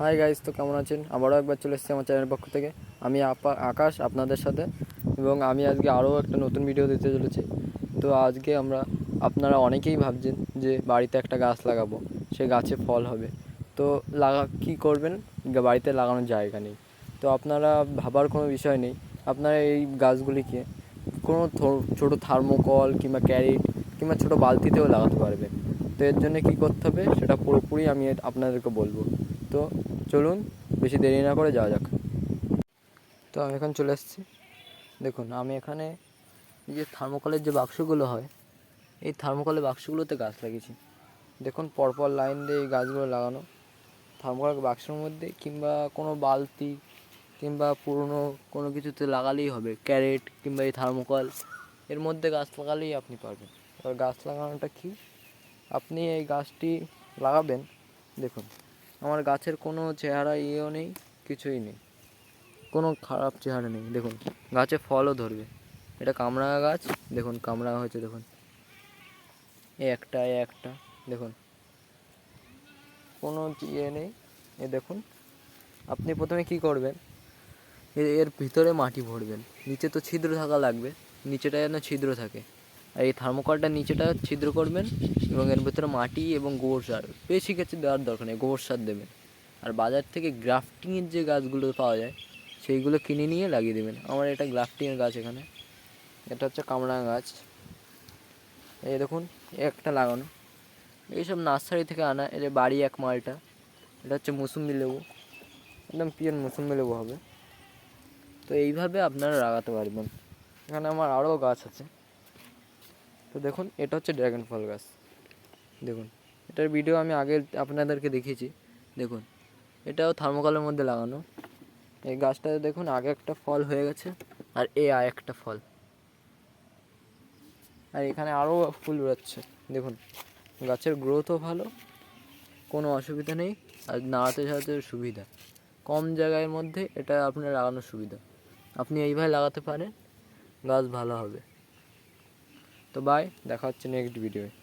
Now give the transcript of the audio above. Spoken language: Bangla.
হাই গাইস তো কেমন আছেন? আবারও একবার চলে এসেছি আমার চ্যানেলের পক্ষ থেকে। আমি আপা আকাশ, আপনাদের সাথে। এবং আমি আজকে আরও একটা নতুন ভিডিও দিতে চলেছি। তো আজকে আমরা, আপনারা অনেকেই ভাবছেন যে বাড়িতে একটা গাছ লাগাবো। সে গাছে ফল হবে। তো লাগা কী করবেন? বাড়িতে লাগানোর জায়গা নেই। তো আপনারা ভাবার কোনো বিষয় নেই। আপনারা এই গাছগুলিকে কোনো ছোটো থার্মোকল কিংবা ক্যারেট কিংবা ছোটো বালতিতেও লাগাতে পারবেন। তো এর জন্য কী করতে হবে? সেটা পুরোপুরি আমি আপনাদেরকে বলব। তো চলুন, বেশি দেরি না করে যাওয়া যাক। তো আমি এখন চলে এসেছি। দেখুন, আমি এখানে যে থার্মোকলের যে বাক্সগুলো হয়, এই থার্মোকলের বাক্সগুলোতে গাছ লাগিয়েছি। দেখুন, পরপর লাইন দিয়ে এই গাছগুলো লাগানো। থার্মোকলের বাক্সের মধ্যে কিংবা কোনো বালতি কিংবা পুরনো কোনো কিছুতে লাগালেই হবে, ক্যারেট কিংবা এই থার্মোকল। এর মধ্যে গাছ লাগালেই আপনি পারবেন। এবার গাছ লাগানোটা কী? আপনি এই গাছটি লাগাবেন, দেখুন। আমার গাছের কোনো চেহারা ইয়েও নেই, কিছুই নেই। কোনো খারাপ চেহারা নেই। দেখুন, গাছে ফলও ধরবে। এটা কামরাঙা গাছ। দেখুন, কামরাঙা হয়েছে, দেখুন। এ একটা একটা, দেখুন। কোনো ইয়ে নেই। এ দেখুন, আপনি প্রথমে কি করবেন? এর ভিতরে মাটি ভরবেন। নিচে তো ছিদ্র থাকা লাগবে। নিচেটা যেন ছিদ্র থাকে। আর এই থার্মোকলটার নিচেটা ছিদ্র করবেন এবং এর ভিতরে মাটি এবং গোবর সার। বেশি কিছু দেওয়ার দরকার নেই, গোবর সার দেবেন। আর বাজার থেকে গ্রাফটিংয়ের যে গাছগুলো পাওয়া যায়, সেইগুলো কিনে নিয়ে লাগিয়ে দেবেন। আমার এটা গ্রাফটিংয়ের গাছ এখানে। এটা হচ্ছে কামরাঙা গাছ। এই দেখুন, একটা লাগানো। এইসব নার্সারি থেকে আনা এর বাড়ি এক মালটা। এটা হচ্ছে মুসুম্বি লেবু। একদম পিওর মুসুম্বি লেবু হবে। তো এইভাবে আপনারা লাগাতে পারবেন। এখানে আমার আরও গাছ আছে। তো দেখুন, এটা হচ্ছে ড্রাগন ফল গাছ। দেখুন, এটার ভিডিও আমি আগে আপনাদেরকে দেখিয়েছি। দেখুন, এটাও থার্মোকলের মধ্যে লাগানো। এই গাছটাতে দেখুন, আগে একটা ফল হয়ে গেছে, আর এ আর একটা ফল। আর এখানে আরও ফুল বেরোচ্ছে। দেখুন, গাছের গ্রোথও ভালো, কোনো অসুবিধা নেই, আর নাড়াতে সাড়াতে সুবিধা। কম জায়গার মধ্যে এটা আপনার লাগানোর সুবিধা। আপনি এইভাবে লাগাতে পারেন, গাছ ভালো হবে। তো বাই দেখা হচ্ছে নেক্সট ভিডিওয়ে